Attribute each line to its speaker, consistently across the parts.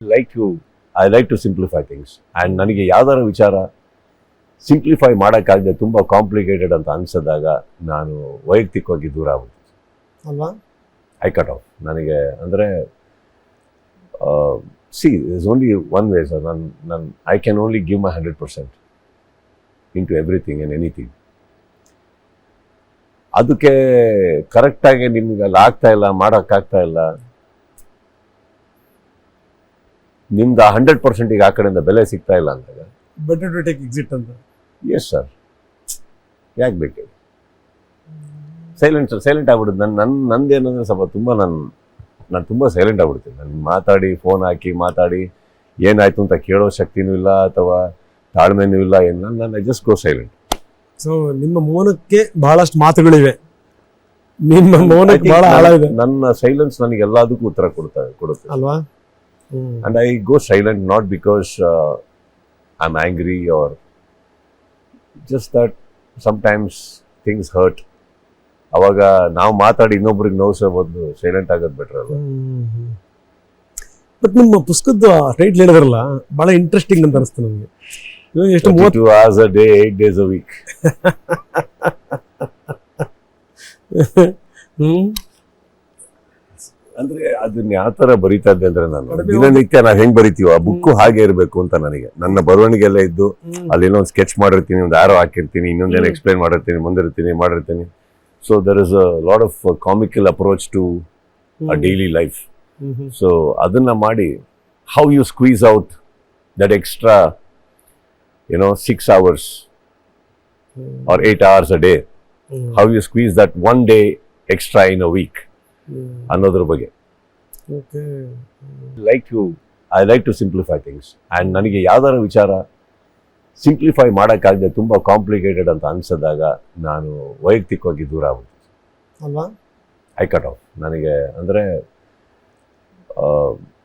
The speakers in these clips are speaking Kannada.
Speaker 1: Like you I like to simplify things and ನನಗೆ ಯಾವ್ದಾರ ವಿಚಾರ ಸಿಂಪ್ಲಿಫೈ ಮಾಡೋಕ್ಕಾಗದೆ ತುಂಬ ಕಾಂಪ್ಲಿಕೇಟೆಡ್ ಅಂತ ಅನ್ಸಿದಾಗ ನಾನು ವೈಯಕ್ತಿಕವಾಗಿ ದೂರ ಆಗುತ್ತೆ
Speaker 2: ಅಲ್ವಾ?
Speaker 1: ಐ ಕಟ್ ಆಫ್ ನನಗೆ ಅಂದರೆ see is only one way sir ನನ್ನ ನಾನು I can only give my hundred percent in to everything and anything ಅದಕ್ಕೆ ಕರೆಕ್ಟಾಗಿ ನಿಮ್ಗೆ ಅಲ್ಲಿ ಆಗ್ತಾಯಿಲ್ಲ ಇಲ್ಲ ಮಾಡೋಕ್ಕಾಗ್ತಾ ಇಲ್ಲ. ನಿಮ್ದು ಹಂಡ್ರೆಡ್ ಪರ್ಸೆಂಟ್ ಈಗ ಆ ಕಡೆಯಿಂದ ಬೆಲೆ ಸಿಗ್ತಾ ಇಲ್ಲ ಅಂದಾಗ?
Speaker 2: ಬೆಟರ್ ಟು ಟೇಕ್ ಎಕ್ಸಿಟ್ ಅಂತ.
Speaker 1: ಎಸ್ ಸರ್ ಯಾಕೆ ಬೇಕು? ಸೈಲೆಂಟ್ ಸೈಲೆಂಟ್ ಆಗ್ಬಿಡುತ್ತೆ. ನನ್ನ ನನ್ನ ನಂದು ಏನಂದ್ರೆ ಸ್ವಲ್ಪ ತುಂಬ ನಾನು ನಾನು ತುಂಬ ಸೈಲೆಂಟ್ ಆಗ್ಬಿಡ್ತೀನಿ. ನಾನು ಮಾತಾಡಿ ಫೋನ್ ಹಾಕಿ ಮಾತಾಡಿ ಏನಾಯ್ತು ಅಂತ ಕೇಳೋ ಶಕ್ತಿನೂ ಇಲ್ಲ ಅಥವಾ ತಾಳ್ಮೆನೂ ಇಲ್ಲ ಏನು ನಾನು ಜಸ್ಟ್ ಗೋ ಸೈಲೆಂಟ್
Speaker 2: ಸೊ ನಿಮ್ಮ ಮೌನಕ್ಕೆ ಬಹಳಷ್ಟು ಮಾತುಗಳಿವೆ. ನಿಮ್ಮ ಮೌನಕ್ಕೆ ಬಹಳ ಆಳ ಇದೆ
Speaker 1: ನನ್ನ ಸೈಲೆನ್ಸ್ ನನಗೆ ಎಲ್ಲದಕ್ಕೂ ಉತ್ತರ ಕೊಡ್ತಾ ಕೊಡುತ್ತೆ.
Speaker 2: ಅಲ್ವಾ? ಹ್ಮ್.
Speaker 1: And I go silent not because uh, am angry or just that sometimes things hurt ಅವಾಗ ನಾವು ಮಾತಾಡಿ ಇನ್ನೊಬ್ರಿಗೆ ನೋವಿಸೋ ಬದಲು ಸೈಲೆಂಟ್ ಆಗೋದು ಬೆಟರ್ ಅಲ್ವಾ?
Speaker 2: ಬಟ್ ನಿಮ್ಮ ಪುಸ್ತಕದ ಟೈಟ್ಲ್ ಹೇಳಿದ್ರಲ್ಲ ಬಹಳ ಇಂಟ್ರೆಸ್ಟಿಂಗ್ ಅಂತ ಅನಿಸ್ತು ನನಗೆ ಇವಾಗ ಎಷ್ಟು ಮೂವತ್ತು
Speaker 1: two hours a day eight days a week
Speaker 2: ಹ್ಮ್.
Speaker 1: ಅಂದ್ರೆ ಅದನ್ನ ಯಾವ ತರ ಬರೀತಾ ಇದ್ದೆ ಅಂದ್ರೆ ನಾನು ದಿನನಿತ್ಯ ನಾವು ಹೆಂಗ್ ಬರಿತೀವೋ ಆ ಬುಕ್ಕು ಹಾಗೆ ಇರಬೇಕು ಅಂತ ನನಗೆ ನನ್ನ ಬರವಣಿಗೆ ಎಲ್ಲ ಇದ್ದು
Speaker 2: ಹ್ಮ್.
Speaker 1: ಅಲ್ಲಿ ಏನೋ ಒಂದು ಸ್ಕೆಚ್ ಮಾಡಿರ್ತೀನಿ ಒಂದು ಆರೋ ಹಾಕಿರ್ತೀನಿ ಇನ್ನೊಂದೇನು. ಎಕ್ಸ್ಪ್ಲೈನ್ ಮಾಡಿರ್ತೀನಿ ಮುಂದಿರ್ತೀನಿ ಮಾಡಿರ್ತೀನಿ so there is a lot of comical approach to a
Speaker 2: daily life.
Speaker 1: So ಅದನ್ನ ಮಾಡಿ how you squeeze out that extra
Speaker 2: you know
Speaker 1: six hours. Or eight hours
Speaker 2: a
Speaker 1: day. How you squeeze that one day extra in a
Speaker 2: week.
Speaker 1: ಅನ್ನೋದ್ರ ಬಗ್ಗೆ. Like you I like to simplify things and ನನಗೆ ಯಾವ್ದಾರ ವಿಚಾರ ಸಿಂಪ್ಲಿಫೈ ಮಾಡೋಕ್ಕಾಗದೆ ತುಂಬ ಕಾಂಪ್ಲಿಕೇಟೆಡ್ ಅಂತ ಅನ್ಸಿದಾಗ ನಾನು ವೈಯಕ್ತಿಕವಾಗಿ ದೂರ ಆಗುತ್ತೆ
Speaker 2: ಅಲ್ವಾ?
Speaker 1: ಐ ಕಟ್ ಆಫ್ ನನಗೆ ಅಂದರೆ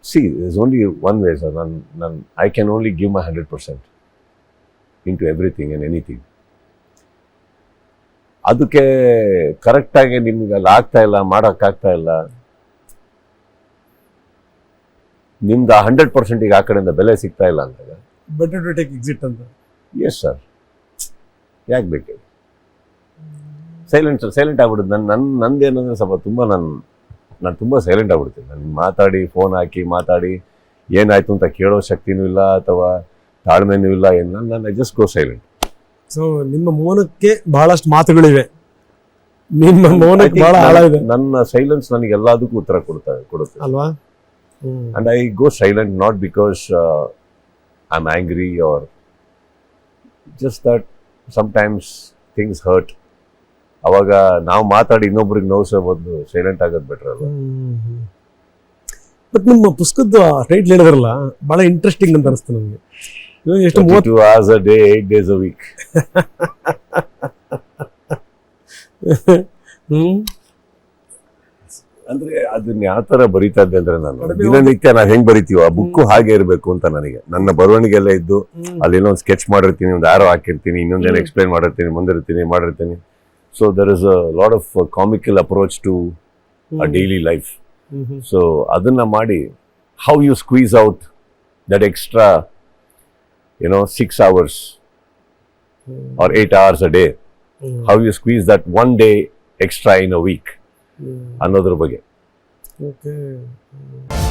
Speaker 1: see is only one way sir ನನ್ನ ನಾನು I can only give my hundred percent in to everything and anything ಅದಕ್ಕೆ ಕರೆಕ್ಟಾಗಿ ನಿಮ್ಗೆ ಅಲ್ಲಿ ಆಗ್ತಾ ಇಲ್ಲ ಮಾಡೋಕ್ಕಾಗ್ತಾ ಇಲ್ಲ. ನಿಮ್ದು ಆ ಹಂಡ್ರೆಡ್ ಪರ್ಸೆಂಟಿಗೆ ಆ ಕಡೆಯಿಂದ ಬೆಲೆ ಸಿಗ್ತಾ ಇಲ್ಲ ಅಂದಾಗ.
Speaker 2: ಬೆಟರ್ ಟು ಟೇಕ್ ಎಕ್ಸಿಟ್ ಅಂತ.
Speaker 1: ಎಸ್ ಸರ್ ಯಾಕೆ ಬೇಕು? ಸೈಲೆಂಟ್ ಸೈಲೆಂಟ್ ಆಗ್ಬಿಡುತ್ತೆ. ನನ್ನ ನನ್ನ ನಂದೇನಂದ್ರೆ ಸ್ವಲ್ಪ ತುಂಬ ನಾನು ನಾನು ತುಂಬ ಸೈಲೆಂಟ್ ಆಗ್ಬಿಡ್ತೀನಿ. ನಾನು ಮಾತಾಡಿ ಫೋನ್ ಹಾಕಿ ಮಾತಾಡಿ ಏನಾಯಿತು ಅಂತ ಕೇಳೋ ಶಕ್ತಿನೂ ಇಲ್ಲ ಅಥವಾ ತಾಳ್ಮೆನೂ ಇಲ್ಲ ಏನು ನಾನು ಜಸ್ಟ್ ಗೋ ಸೈಲೆಂಟ್
Speaker 2: ಸೊ ನಿಮ್ಮ ಮೌನಕ್ಕೆ ಬಹಳಷ್ಟು ಮಾತುಗಳಿವೆ. ನಿಮ್ಮ ಮೌನಕ್ಕೆ ಬಹಳ ಆಳ ಇದೆ
Speaker 1: ನನ್ನ ಸೈಲೆನ್ಸ್ ನನಗೆ ಎಲ್ಲದಕ್ಕೂ ಉತ್ತರ ಕೊಡ್ತಾ ಕೊಡುತ್ತೆ.
Speaker 2: ಅಲ್ವಾ?
Speaker 1: And I go silent not because I am angry or just that sometimes things hurt ಅವಾಗ ನಾವು ಮಾತಾಡಿ ಇನ್ನೊಬ್ರಿಗೆ ನೋವು ಬದಲು ಸೈಲೆಂಟ್ ಆಗೋದು ಬೆಟರ್
Speaker 2: ಹ್ಮ್. ಬಟ್ ನಿಮ್ಮ ಪುಸ್ತಕದ ಟೈಟ್ಲ್ ಹೇಳಿದ್ರಲ್ಲ ಬಹಳ ಇಂಟ್ರೆಸ್ಟಿಂಗ್ ಅಂತ ಅನಿಸ್ತು ನನಗೆ ಎಷ್ಟು ಮೂವತ್ತು
Speaker 1: day eight days a week
Speaker 2: ಹ್ಮ್.
Speaker 1: ಅಂದ್ರೆ ಅದನ್ನ ಯಾವ ತರ ಬರೀತಾ ಇದ್ದೆ ಅಂದ್ರೆ ನಾನು ದಿನನಿತ್ಯ ನಾವು ಹೆಂಗ್ ಬರಿತೀವ ಆ ಬುಕ್ ಹಾಗೆ ಇರಬೇಕು ಅಂತ ನನಗೆ. ನನ್ನ ಬರವಣಿಗೆ ಎಲ್ಲ ಇದ್ದು ಏನೋ ಒಂದು ಸ್ಕೆಚ್ ಮಾಡಿರ್ತೀನಿ ಒಂದು ಆರೋ ಹಾಕಿರ್ತೀನಿ ಇನ್ನೊಂದೇನೋ. ಎಕ್ಸ್ಪ್ಲೈನ್ ಮಾಡಿರ್ತೀನಿ ಮುಂದಿರ್ತೀನಿ ಮಾಡಿರ್ತೀನಿ. So there is a lot of comical approach to a
Speaker 2: daily life.
Speaker 1: So ಅದನ್ನ ಮಾಡಿ how you squeeze out that extra You know six
Speaker 2: hours
Speaker 1: hmm. Or eight hours a
Speaker 2: day
Speaker 1: hmm. How you squeeze that one day extra in a
Speaker 2: week hmm.
Speaker 1: ಅನ್ನೋದ್ರ ಬಗ್ಗೆ
Speaker 2: Okay.